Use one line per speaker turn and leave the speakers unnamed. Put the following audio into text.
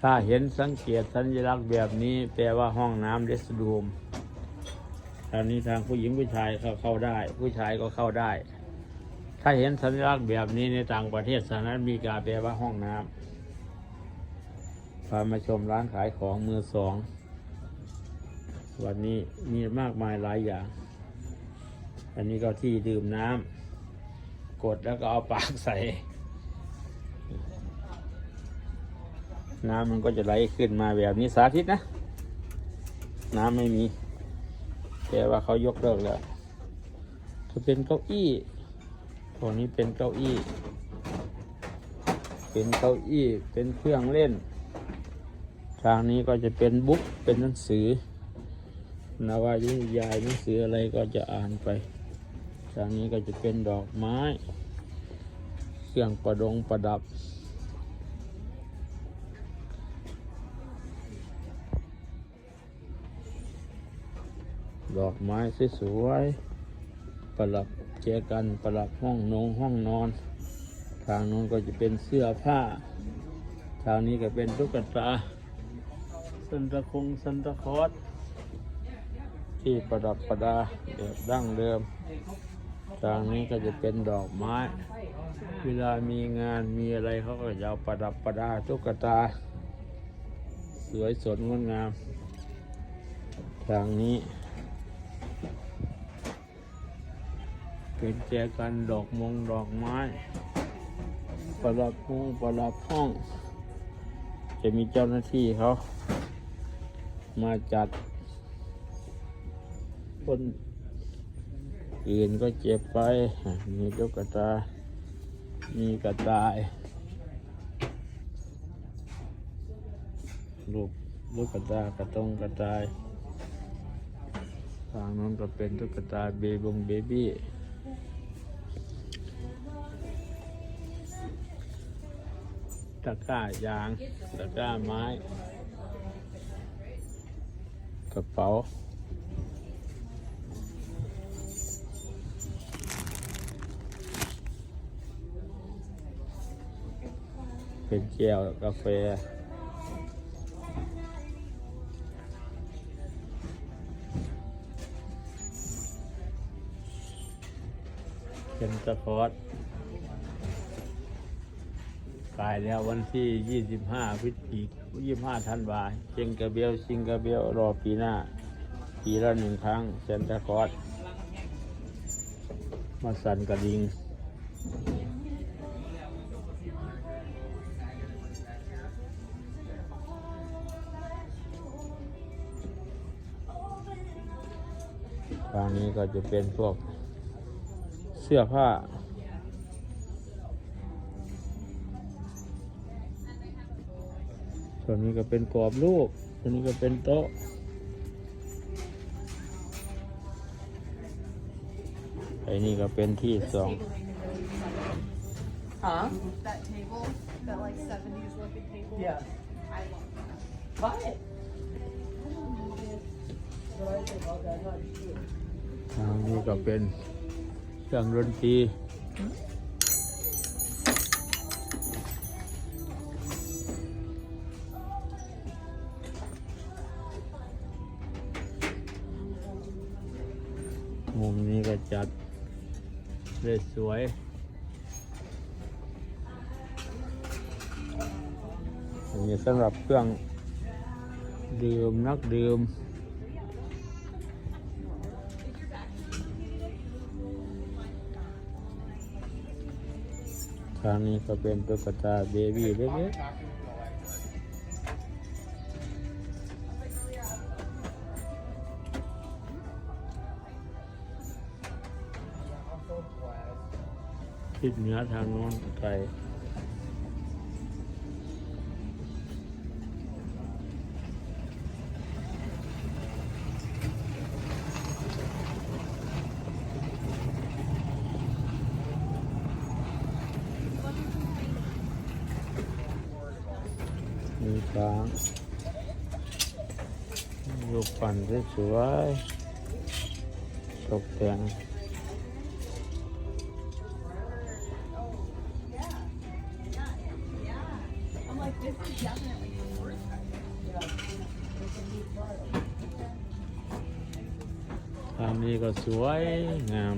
ถ้าเห็นสังเกตสัญลักษณ์แบบนี้แปลว่าห้องน้ำเดสดูมทางนี้ทางผู้หญิงผู้ชายเข้าเข้าได้ ผู้ชายก็เข้าได้ ถ้าเห็นสัญลักษณ์แบบนี้ในต่างประเทศสหรัฐอเมริกาแปลว่าห้องน้ำพามาชมร้านขายของมือสอง วันนี้มีมากมายหลายอย่าง อันนี้ก็ที่ดื่มน้ำกดแล้วก็เอาปากใส่ น้ำมันก็จะไหลขึ้นมาแบบนี้สาธิตนะ น้ำไม่มี แต่ว่าเขายกเลิกแล้วจะเป็นเก้าอี้ตรงนี้เป็นเก้าอี้ เป็นเก้าอี้ เป็นเครื่องเล่น ทางนี้ก็จะเป็นบุ๊กเป็นหนังสือนวายุยายหนังสืออะไรก็จะอ่านไป ทางนี้ก็จะเป็นดอกไม้ เครื่องประดงประดับ ดอกไม้สวยๆประดับเจกันประดับห้องนงห้องนอน ทางนู้นก็จะเป็นเสื้อผ้า ทางนี้ก็เป็นตุ๊กตาสันตะคงสันตะคอสที่ประดับประดาแบบดั้งเดิม ทางนี้ก็จะเป็นดอกไม้ เวลามีงานมีอะไรเขาก็จะเอาประดับประดาตุ๊กตา สวยสดงดงาม ทางนี้ เป็นแจกันดอกมงดอกไม้ ประดับห้องประดับห้อง จะมีเจ้าหน้าที่เขามาจัด คนอื่นก็เจ็บไป มีตุ๊กตา มีกระต่ายลูกลูกกระตายกระตงกระต่ายทางนั้นก็เป็นตุ๊กตาเบบงเบบี้ ตะกร้ายางตะกร้าไม้ กระเป๋า เป็นแก้วกาแฟเป็นสปอร์ ตายแล้ววันที่ 25พฤศจิก25ธันวาเชงกระเบลซิงกระเบลรอปีหน้า ปีละหนึ่งครั้งเซนตาคอสมาสันกระดิงทางนี้ก็จะเป็นพวกเสื้อผ้า ส่วนนี้ก็เป็นกรอบรูปส่วนนี้ก็เป็นโต๊ะไอ้นี่ก็เป็นที่สอง
Huh?
that table, that like seventies looking table.
Yeah.
I love that.
Buy it. But I think all that much too.
ทางนี้ก็เป็นเครื่องดนตรี มุมนี้ก็จัดได้สวยอันนี้สำหรับเครื่องดื่มนักดื่มทางนี้ก็เป็นตุ๊กตาเบบี้เล็กๆ ทิศเหนือทางโน้นไกลมีช้างรูปปั่นสวยๆตกแต่ง ทางนี้ก็สวยงาม